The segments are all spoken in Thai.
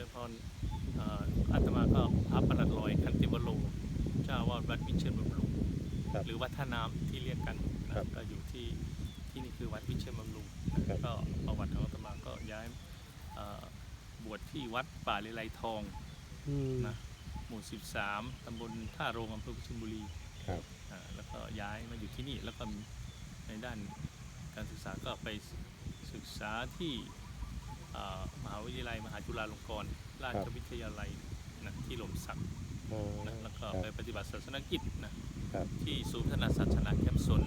ริญพรเอ่ออาตมาก็พระประหลัดลอยคันติวโรเจ้าอาวาดวัดวิเชียรบำรุงครับหรือวัดท่าน้ำที่เรียกกันนะครับก็อยู่ที่ที่นี่คือวัดวิเชียรบำรุงนะครับก็ประวัติของอาตมาก็ย้ายเอ่อบวชที่วัดป่าเลไลทองอืมนะหมู่ 13 ตำบลท่าโรงอำเภอกุชินบุรีครับอ่าแล้วก็ย้ายมาอยู่ที่นี่แล้วก็ในด้านการศึกษาก็ไปศึกษาที่อ่า มหาวิทยาลัยมหาจุฬาลงกรณราชวิทยาลัยนะที่หล่มสักอ๋อนะแล้วก็ครับไปปฏิบัติศาสนกิจนะครับที่ศูนย์พัฒนาศาสนาแคปซน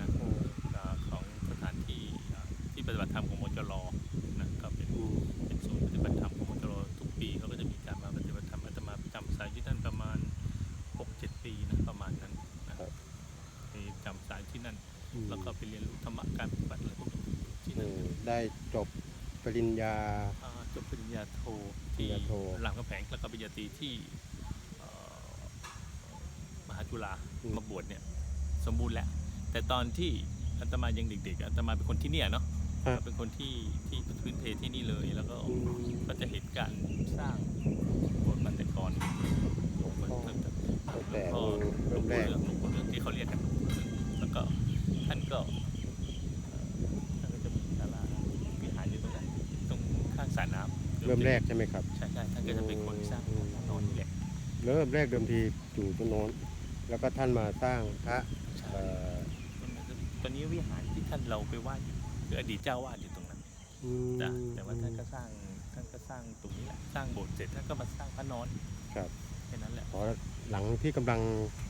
นะอ๋ออ่าของสถานที่อ่าที่ปฏิบัติธรรมของมจรนะก็เป็นอืมเป็นศูนย์ปฏิบัติธรรมของมจรทุกปีเขาก็จะมีการมาปฏิบัติธรรมอาตมาประจำสายที่นั่นประมาณ 6-7 ปีนะประมาณนั้นนะครับไปจำสายที่นั่นอืมแล้วก็ไปเรียนรู้ธรรมะการปฏิบัติอะไรพวกนี้ที่อืนั่นมได้จบ ปริญญาอ่าจบปริญญาโทที่ปริญญาโท รามคำแหงแล้วก็ปริญญาตรีที่เอ่อมหาจุฬามาบวชเนี่ยสมบูรณ์แล้ว แต่ตอนที่อาตมายังเด็กๆอาตมาเป็นคนที่เนี่ยเนาะครับเป็นคนที่ที่พื้นเพที่นี่เลย แล้วก็อืม ก็จะเห็นการสร้างโบสถ์มันแต่ก่อนหลวงพ่อตั้งแต่หลวงเริ่พ่อมหลวงแรปู่กเหลืองหลวงปู่เหลืองที่เขาเรียกกันแล้วก็ท่านก็เอ่อท่านก็จะมีศาลาวิหารอยู่ตรงนั้นตรงข้างสระน้ำ เริ่มแรกใช่ไหมครับ ใช่ใช่ท่านก็จะเป็นคนสร้างอืมพระนอนนี่แหละเริ่มแรกเดิมทีอยู่ตรงโน้น แล้วก็ท่านมาสร้างพระใช่เอ่อตอนนี้วิหารที่ท่านเราไปไหว้อยู่คืออดีตเจ้าวาดอยู่ตรงนั้นอืมจ้ะแต่ว่าท่านก็สร้างท่านก็สร้างตรงนี้แหละสร้างโบสถ์เสร็จท่านก็มาสร้างพระนอนครับแค่นั้นแหละอ๋อหลังที่กำลัง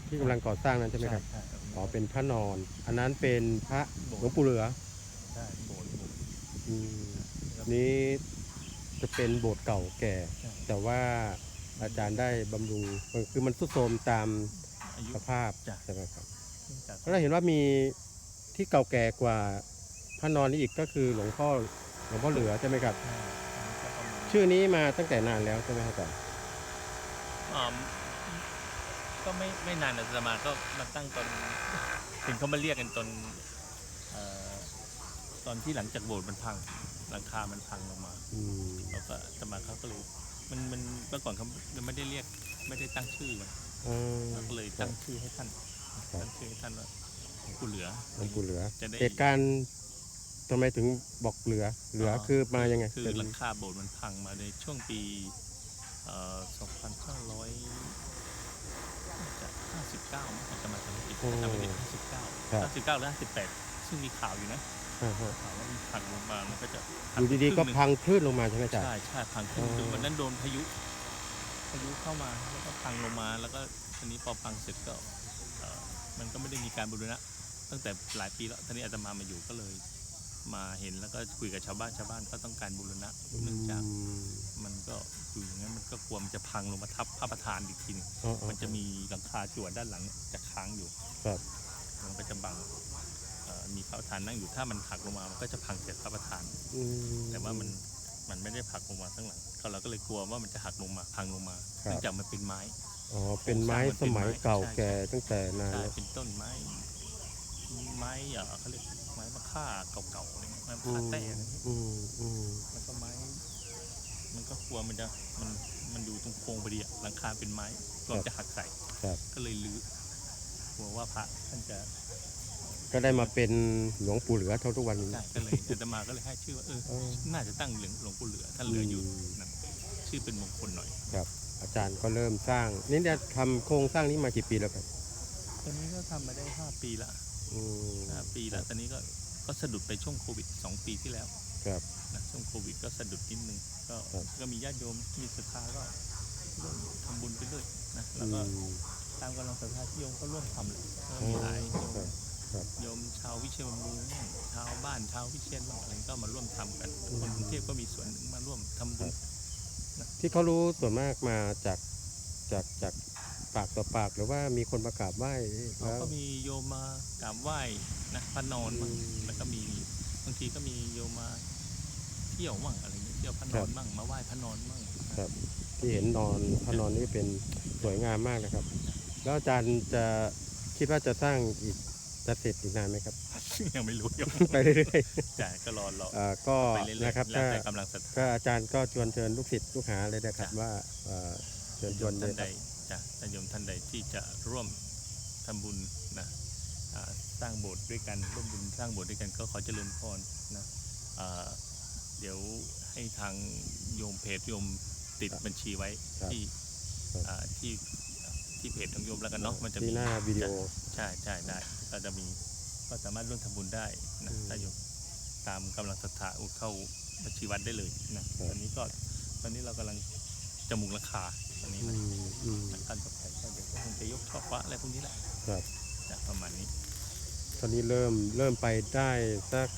ที่กำลังก่อสร้างนั้นใช่ไหมครับใช่ใช่อ๋อเป็นพระนอน อันนั้นเป็นพระโบหลวสงถ์ปู่เหลือใช่โบสถ์โบสถ์อืมครับนี้ จะเป็นโบสถ์เก่าแก่ ใช่ แต่ว่าอาจารย์ได้บำรุงคือมันทรุดโทรมตามอายุ สภาพจ้ะ ใช่ไหมครับเนื่องจากแล้วเราเห็นว่ามีที่เก่าแก่กว่าพระนอนนี่อีกก็คือหลวงพ่อหลวงพ่อเหลือใช่ไหมครับใช่อันนี้ก็ประมาณชื่อนี้มาตั้งแต่นานแล้วใช่ไหมครับอาจารย์อ่าก็ไม่ไม่นานอาตมาก็มาตั้งตอนถึงเขามาเรียกกันตอนเอ่อตอนที่หลังจากโบสถ์มันพัง หลังคามันพังลงมาอืมแล้วก็อาตมาเขาก็เลยมันมันเมื่อก่อนเขายังไม่ได้เรียกไม่ได้ตั้งชื่อมันอ่าเราก็เลยตั้งชื่อให้ท่านครับตั้งชื่อให้ท่านว่าหลวงปู่เหลือ หลวงปู่เหลือจะได้ เหตุการณ์ทำไมถึงบอกเหลือ เหลือออคือมายังไงคือเป็นหลังคาโบสถ์มันพังมาในช่วงปีเอ่อ2500จะ59มั้งอาจจะมาจำไม่ผิดจำไม่ผิด59 59หรือ58ซึ่งมีข่าวอยู่นะ อ่าฮะข่าวว่ามีพังลงมาแล้วก็จะอยู่ดีๆก็ครึ่งหนึ่งพังคลื่นลงมาใช่ไหมอาจารย์ใช่ใช่พังขึ้นอ๋อคือวันนั้นโดนพายุ พายุเข้ามาแล้วก็พังลงมาแล้วก็ทีนี้พอพังเสร็จก็เอ่อมันก็ไม่ได้มีการบูรณะ ตั้งแต่หลายปีแล้วทีนี้อาตมามาอยู่ก็เลย มาเห็นแล้วก็คุยกับชาวบ้านชาวบ้านก็ต้องการบูรณะเนื่องจากอืมมันก็อยู่อย่างนั้นมันก็กลัวมันจะพังลงมาทับพระประธานอีกทีหนึงอ๋ออ๋อมันจะมีหลังคาจั่วด้านหลังจะค้างอยู่ครับมันก็จะบังเอ่อมี พระประธานนั่งอยู่ถ้ามันหักลงมามันก็จะพังเสร็จพระประธาน อืม แต่ว่ามันมันไม่ได้ผลักลงมาข้างหลังเราก็เลยกลัวว่ามันจะหักลงมาพังลงมาครับ เนื่องจากมันเป็นไม้ อ๋อเป็นไม้สมัยเก่าแก่ตั้งแต่นานใช่แล้วเป็นต้นไม้ไม้เอ่อเขาเรียกไม้มะค่าเก่าๆอะไรเงี้ยไม้มะอืค่ามแต้อะไรเงี้ยอืมอืมแล้วก็ไม้ มันก็กลัวมันจะมันมันอยู่ตรงโครงพอดีอะหลังคาเป็นไม้กลัวมันจะหักใส่ครับก็เลยลื้อกลัวว่าพระท่านจะ ก็ได้มาเป็นหลวงปู่เหลือเท่าทุกวันนี้ได้ก็เลยอาตมาก็เลยให้ชื่อว่าเออเออ น่าจะตั้งเหลืองหลวงปู่เหลือท่านเหลืออยู่อืมนะชื่อเป็นมงคลหน่อยครับ อาจารย์ก็เริ่มสร้าง นี่จะทำโครงสร้างนี้มากี่ปีแล้วครับตอนนี้ก็ทำมาได้ห้าปีละอืมห้าปีแล้วตอนนี้ก็ก็สะดุดไปช่วงโควิดสองปีที่แล้วครับ นะช่วงโควิดก็สะดุดนิดนึงก็ครับ ก็มีญาติโยมมีศรัทธาก็ร่วมทำบุญไปเรื่อยนะอืแล้วก็มตามกำลังศรัทธาที่โยมก็ร่วมทำเลยก็อ๋อมีหลายโยมครับครับ โยมชาววิเชียรบำรุงชาวบ้านชาววิเชียรบ้างอะไรก็มาร่วมทำกันอืมคนกรุงเทพก็มีส่วนหนึ่งมาร่วมทำบุญที่เขารู้ส่วนมากมาจากจากจากปากต่อปากหรือว่ามีคนมากราบไหว้เขาแล้วก็มีโยมมากราบไหว้นะพระนอนมั่งอืมแล้วก็มีบางทีก็มีโยมมาเที่ยวมั่งอะไรเงี้ยเที่ยวพระนอนมั่งมาไหว้พระนอนมั่งครับที่เห็นนอนพระนอนนี่เป็นสวยงามมากนะครับ แล้วอาจารย์จะคิดว่าจะสร้างอีก จะเสร็จอีกนานไหมครับ ยังไม่รู้ยังไปเรื่อยใช่ก็รอรอๆเอ่อก็ไปเรื่อยนะครับๆแล้วถ้าแต่กำลังศรัทธา ก็อาจารย์ก็ชวนเชิญลูกศิษย์ลูกหาเลยนะครับจ้ะ ว่าเอ่อเชิญชโยวนมเลท่ายนคใดรับจะท่านโยมท่านใดที่จะร่วมทำบุญนะอ่าสร้างโบสถ์ด้วยกันร่วมบุญสร้างโบสถ์ด้วยกันก็ขอเจริญพรนะอ่าเดี๋ยวให้ทางโยมเพจโยมติดครับบัญชีไว้ครับที่ครับอ่าที่ ที่เพจของโยมแล้วกันเนาะมันจะที่มีหน้าวิดีโอใช่ใช่ได้ก็จะมีก็สามารถร่วมทำบุญได้นะอืมถ้าโยมตามกำลังศรัทธาอุดเข้าบัญชีวัดได้เลยนะครับตอนนี้ก็ตอนนี้เรากำลังจมุงราคาตอนนี้อืนะมอืมขั้นต่อไปก็เดี๋ยวก็คงจะยกช่อฟ้าอะไรพวกนี้แหละครับจะประมาณนี้ ตอนนี้เริ่มเริ่มไปได้สัก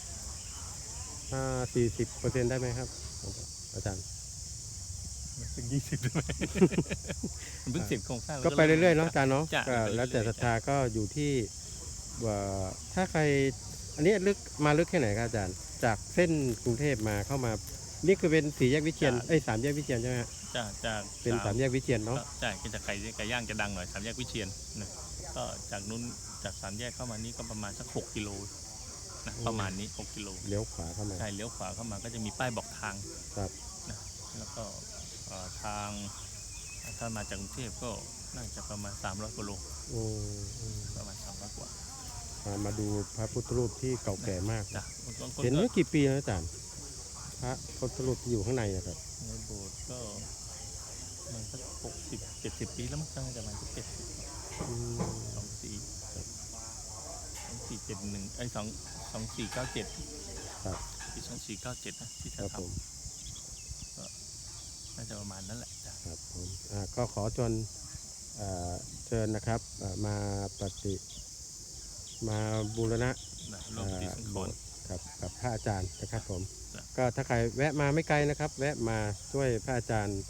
ห้าสี่สิบเปอร์เซ็นได้ไหมครับ อาจารย์มัน เพิ่งยี่สิบด้วยมันเพิ่งเสร็จโครงสร้างก็ไปเรื่อยๆเนาะอาจารย์เนาะจ้ะก็ไปเรื่อยๆแล้วแต่ศรัทธาก็อยู่ที่ว่าถ้าใคร อันนี้ลึกมาลึกแค่ไหนครับอาจารย์ จากเส้นกรุงเทพมาเข้ามา นี่คือเป็นสี่แยกวิเชียนเอ้ยสามแยกวิเชียนใช่ไหมฮะจากจากเป็นสามแยกวิเชียนเนาะก็ใช่ก็จะไก่ไก่ย่างจะดังหน่อยสามแยกวิเชียนนะก็จากนู้นจากสามแยกเข้ามานี่ก็ประมาณสักหกกิโลนะประมาณนี้หกกิโล เลี้ยวขวาเข้ามา ใช่ เลี้ยวขวาเข้ามาก็จะมีป้ายบอกทาง ครับนะแล้วก็เอ่อ ทางถ้ามาจากกรุงเทพก็น่าจะประมาณ 300กิโลโอ้อืมประมาณ300กว่ามามาดูพระพุทธรูปที่เก่าแก่มากจ้ะบางคนเห็นก็เมื่อกี่ปีแล้วอาจารย์พระพุทธรูปที่อยู่ข้างในนะครับ ในโบสถ์ก็มันสักหกสิบเจ็ดสิบปีแล้วมั้งน่าจะประมาณสักเจ็ดสิบอืมสองสี่สองสี่เจ็ดหนึ่งไอ้สองสองสี่เก้าเจ็ดครับปีสองสี่เก้าเจ็ดนะที่คจะรับทผมำ น่าจะประมาณนั้นแหละจ้ะครับผมอ่าก็ขอชวนอ่าเชิญนะครับอ่ามาปฏิมาบูรณะ นะร่วมปฏิสังขรณ์กับกับพระอาจารย์นะครับผมครับก็ถ้าใครแวะมาไม่ไกลนะครับ แวะมาช่วยพระอาจารย์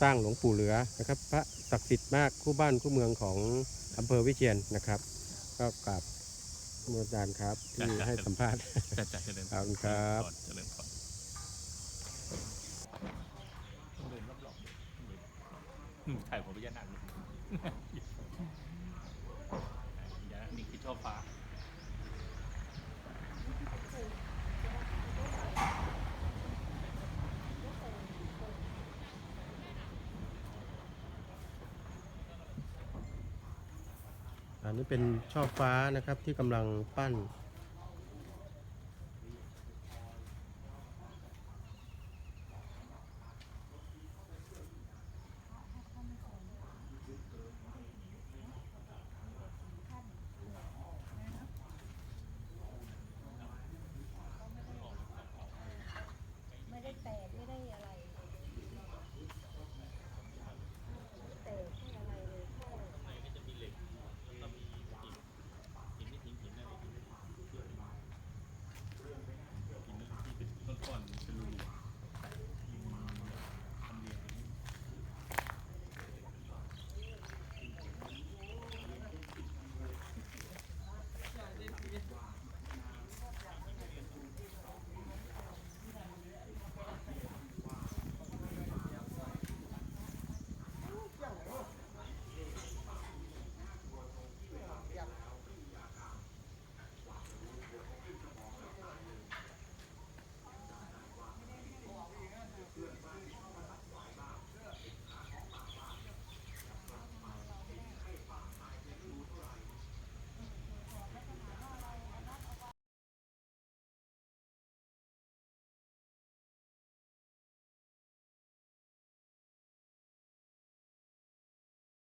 สร้างหลวงปู่เหลือนะครับ พระศักดิ์สิทธิ์มากคู่บ้านคู่เมืองของอำเภอวิเชียนนะครับ ก็กราบพระอาจารย์ครับที่ให้สัมภาษณ์ จ้ะจ้ะเจริญพขอบคุณครับ เจริญพรต้องเดินรอบ ๆอืมถ่ายผมพญานาคเลยพญานาคนี่คือช่อฟ้า อันนี้เป็นช่อฟ้านะครับที่กำลังปั้น